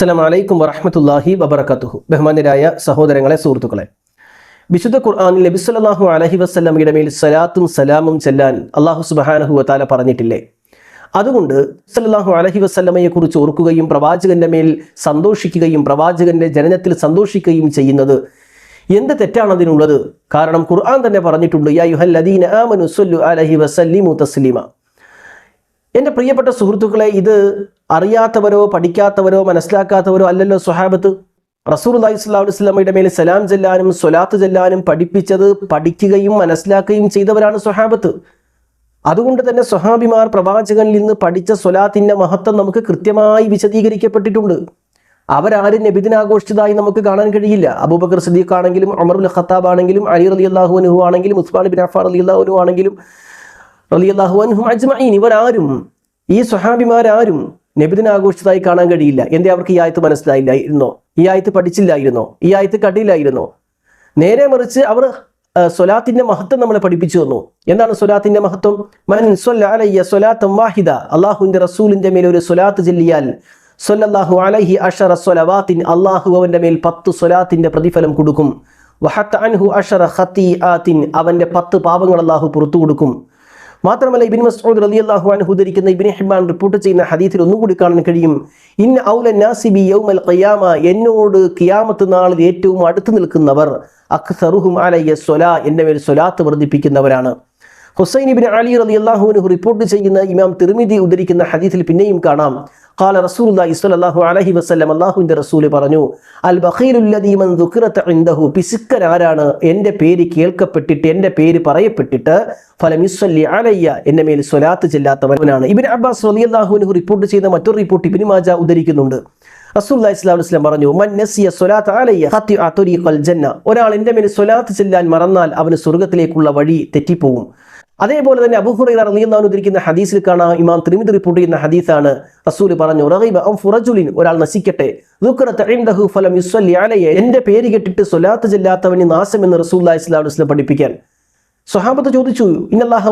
അസ്സലാം വലൈക്കും വറഹമത്തല്ലാഹി വബർക്കാത്തുഹു ബഹ്മാനരായ സഹോദരങ്ങളെ സുഹൃത്തുക്കളെ. വിശുദ്ധ ഖുർആാനിൽ നബി സല്ലല്ലാഹു അലൈഹി വസല്ലമയുടെ മേൽ സലാത്തും സലാമും ചെല്ലാൻ അള്ളാഹു സുബ്ഹാനഹു വത്താല പറഞ്ഞിട്ടില്ലേ? അതുകൊണ്ട് സല്ലാഹു അലഹി വസ്ലമയെ കുറിച്ച് ഓർക്കുകയും പ്രവാചകന്റെ മേൽ സന്തോഷിക്കുകയും പ്രവാചകന്റെ ജനനത്തിൽ സന്തോഷിക്കുകയും ചെയ്യുന്നത് എന്ത് തെറ്റാണ് അതിനുള്ളത്? കാരണം ഖുർആൻ തന്നെ പറഞ്ഞിട്ടുണ്ട് യാ യുഹല്ലദീന ആമനു സല്ലു അലൈഹി വസല്ലിമു തസ്ലീമ. എന്റെ പ്രിയപ്പെട്ട സുഹൃത്തുക്കളെ ഇത് അറിയാത്തവരോ പഠിക്കാത്തവരോ മനസ്സിലാക്കാത്തവരോ അല്ലല്ലോ സ്വഹാബത്ത്. റസൂർ അലൈഹി സ്വലാഹു വസ്ലമയുടെ മേൽ സലാം ചെല്ലാനും സ്വലാത്ത് ചെല്ലാനും പഠിപ്പിച്ചത് പഠിക്കുകയും മനസ്സിലാക്കുകയും ചെയ്തവരാണ് സ്വഹാബത്ത്. അതുകൊണ്ട് തന്നെ സ്വഹാബിമാർ പ്രവാചകനിൽ നിന്ന് പഠിച്ച സ്വലാത്തിന്റെ മഹത്വം നമുക്ക് കൃത്യമായി വിശദീകരിക്കപ്പെട്ടിട്ടുണ്ട്. അവരാരും നബിദിനാഘോഷിച്ചതായി നമുക്ക് കാണാൻ കഴിയില്ല. അബൂബക്കർ സദീഖ് ആണെങ്കിലും അമറുൽ ഖത്താബ് ആണെങ്കിലും അലി അലി അള്ളാഹു അനുഹു ആണെങ്കിലും ഉസ്മാൻ ബിൻ അഫാർ അലി അള്ളാഹു ആണെങ്കിലും റലിയല്ലാഹു അൻഹും അജ്മഈൻ. ഇവരാരും ഈ സ്വഹാബിമാരാരും നബിദിന ആഘോഷിച്ചതായി കാണാൻ കഴിയില്ല. എന്തേ അവർക്ക് ഈ ആയത്ത് മനസ്സിലായില്ലായിരുന്നോ? ഈ ആയത്ത് പഠിച്ചില്ലായിരുന്നോ? ഈ ആയത്ത് കണ്ടില്ലായിരുന്നോ? നേരെ മറിച്ച് അവർ സ്വലാത്തിന്റെ മഹത്വം നമ്മളെ പഠിപ്പിച്ചു തന്നു. എന്താണ് സ്വലാത്തിന്റെ മഹത്വം? മൻ വാഹിദ. അള്ളാഹുവിന്റെ റസൂലിന്റെ മേൽ ഒരു സ്വലാത്ത് ചെല്ലിയാൽ സൊല്ലാഹു അലൈഹി അഷറ സ്വലവാത്തിൻ അള്ളാഹു അവന്റെ മേൽ പത്ത് സ്വലാത്തിന്റെ പ്രതിഫലം കൊടുക്കും. അൻഹു അവന്റെ പത്ത് പാപങ്ങൾ അള്ളാഹു പുറത്തു കൊടുക്കും. മാത്രമല്ല ഇബിൻ മസ്ഊദ് റളിയല്ലാഹു അൻഹു ഉദ്ധരിക്കുന്ന ഇബിൻ ഹിബാൻ റിപ്പോർട്ട് ചെയ്യുന്ന ഹദീസിൽ ഒന്നുകൂടി കാണാൻ കഴിയും. ഇൻ ഔല നാസിബി യൗമൽ ഖിയാമ എന്നോട് ഖിയാമത്ത് നാളിൽ ഏറ്റവും അടുത്ത് നിൽക്കുന്നവർ അക്സറുഹും അലയ്യ സ്വലാ എന്റെ സ്വലാത്ത് വർദ്ധിപ്പിക്കുന്നവരാണ്. ഹുസൈൻ അലി റലി അള്ളാഹുവിനു റിപ്പോർട്ട് ചെയ്യുന്ന ഇമാം തിരുമിതി ഉദ്ധരിക്കുന്ന ഹദീസിൽ പിന്നെയും കാണാം. കാല റസൂലി സ്വലാഹു അലഹി വസ്ലം അള്ളാഹുവിന്റെ റസൂൽ പറഞ്ഞു അൽ ബഹീലുല്ലദീമൻ ദുഃഖിറത്തഹു പിശുക്കൻ ആരാണ്? എന്റെ പേര് കേൾക്കപ്പെട്ടിട്ട് എന്റെ പേര് പറയപ്പെട്ടിട്ട് ഫലമിസ്വല്ലി അലയ്യ എന്നെ മേൽ സ്വലാത്ത് ചെല്ലാത്തവനാണ്. ഇബിൻ അബ്ബാസ് റലി അള്ളാഹുവിന് റിപ്പോർട്ട് ചെയ്യുന്ന മറ്റൊരു റിപ്പോർട്ട് ഇബിൻ മാജ ഉദ്ധരിക്കുന്നുണ്ട്. പറഞ്ഞു ഒരാൾ എന്റെ മേൽ സ്വലാത്ത് ചെല്ലാൻ മറന്നാൽ അവന് സ്വർഗത്തിലേക്കുള്ള വഴി തെറ്റിപ്പോവും. അതേപോലെ തന്നെ അബൂഹുറൈറ അറിയുന്നവൻ ഉദ്ധരിക്കുന്ന ഹദീസിൽ കാണാം. ഇമാം തിരുമിതി റിപ്പോർട്ട് ചെയ്യുന്ന ഹദീസാണ്. റസൂൽ പറഞ്ഞു ഫുറജുലിൻ ഒരാൾ നശിക്കട്ടെ. ഫലം എന്റെ പേര് കേട്ടിട്ട് സ്വലാത്ത് ചെല്ലാത്തവന് നാശം എന്ന് റസൂൽ ഇസ്ലാം പഠിപ്പിക്കാൻ. സ്വഹാബത്ത് ചോദിച്ചു ഇന്നല്ലാഹു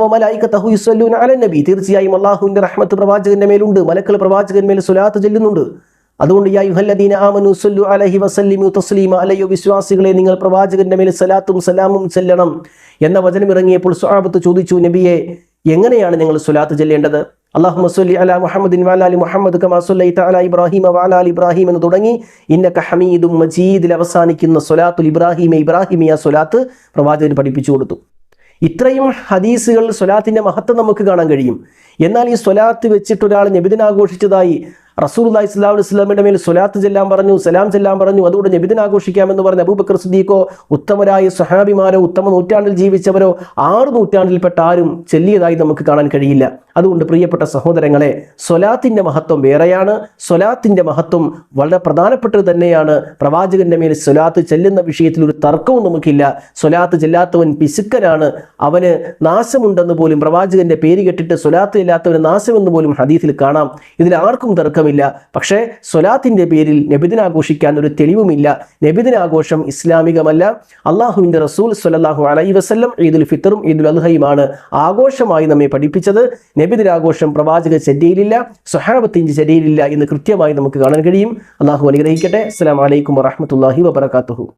തീർച്ചയായും അള്ളാഹുവിന്റെ റഹ്മത്ത് പ്രവാചകന്റെ മേലുണ്ട്. മലക്കൾ പ്രവാചകൻ മേൽ സ്വലാത്ത് ചെല്ലുന്നുണ്ട്. അതുകൊണ്ട് യാ യുഹല്ലദീന ആമനു സല്ലു അലൈഹി വസല്ലിമു തസ്ലീമ അലയ്യോ വിശ്വാസികളെ നിങ്ങൾ പ്രവാചകന്റെ മേൽ സലാത്തും സലാമും ചെല്ലണം എന്ന വചനം ഇറങ്ങിയപ്പോൾ സ്വഹാബത്ത് ചോദിച്ചു നബിയെ എങ്ങനെയാണ് നിങ്ങൾ സ്വലാത്ത് ചെല്ലേണ്ടത്? അള്ളാഹു സല്ലി അല മുഹമ്മദിൻ വാലാലി മുഹമ്മദ് കമാ സല്ലൈത അല ഇബ്രാഹിം വാലാലി ഇബ്രാഹിം എന്ന് തുടങ്ങി ഇന്നക ഹമീദും മജീദിൽ അവസാനിക്കുന്ന സ്വലാത്തുൽ ഇബ്രാഹിമ ഇബ്രാഹിമിയ സ്വലാത്ത് പ്രവാചകൻ പഠിപ്പിച്ചു കൊടുത്തു. ഇത്രയും ഹദീസുകൾ സ്വലാത്തിന്റെ മഹത്വം നമുക്ക് കാണാൻ കഴിയും. എന്നാൽ ഈ സ്വലാത്ത് വെച്ചിട്ടൊരാൾ ആഘോഷിച്ചതായി റസൂൽ സ്വലാഹു വസ്ലാമിന്റെ മേൽ സ്വലാത്ത് ചെല്ലാൻ പറഞ്ഞു സലാം ചെല്ലാൻ പറഞ്ഞു. അതുകൊണ്ട് നബിദിൻ ആഘോഷിക്കാമെന്ന് പറഞ്ഞ അബൂബക്കർ സിദ്ദീഖോ ഉത്തമരായ സഹാബിമാരോ ഉത്തമ നൂറ്റാണ്ടിൽ ജീവിച്ചവരോ ആറ് നൂറ്റാണ്ടിൽപ്പെട്ട ആരും ചെല്ലിയതായി നമുക്ക് കാണാൻ കഴിയില്ല. അതുകൊണ്ട് പ്രിയപ്പെട്ട സഹോദരങ്ങളെ സ്വലാത്തിന്റെ മഹത്വം വേറെയാണ്. സ്വലാത്തിന്റെ മഹത്വം വളരെ പ്രധാനപ്പെട്ടത് തന്നെയാണ്. പ്രവാചകന്റെ മേൽ സ്വലാത്ത് ചെല്ലുന്ന വിഷയത്തിൽ ഒരു തർക്കവും നമുക്കില്ല. സ്വലാത്ത് ചെല്ലാത്തവൻ പിശുക്കനാണ്. അവന് നാശമുണ്ടെന്ന് പോലും പ്രവാചകന്റെ പേര് കെട്ടിട്ട് സ്വലാത്ത് ഇല്ലാത്തവന് നാശമെന്ന് പോലും ഹദീസിൽ കാണാം. ഇതിൽ ആർക്കും തർക്കമില്ല. പക്ഷേ സൊലാത്തിന്റെ പേരിൽ നബിദിനാഘോഷിക്കാൻ ഒരു തെളിവുമില്ല. നബിദിനാഘോഷം ഇസ്ലാമികമല്ല. അള്ളാഹുവിന്റെ റസൂൽ സൊല്ലാഹു അലൈ വസ്ല്ലം ഈദുൽ ഫിത്തറും ഈദുൽ അദ്ഹയുമാണ് ആഘോഷമായി നമ്മെ പഠിപ്പിച്ചത്. നബിദിനാഘോഷം പ്രവാചക ചര്യയിലില്ല സുഹാബത്തിന്റെ ചര്യയിലില്ല എന്ന് കൃത്യമായി നമുക്ക് കാണാൻ കഴിയും. അള്ളാഹു അനുഗ്രഹിക്കട്ടെ. അസ്സാം വലൈക്കും വറഹ്മത്തുള്ളാഹി വബറകാതുഹു.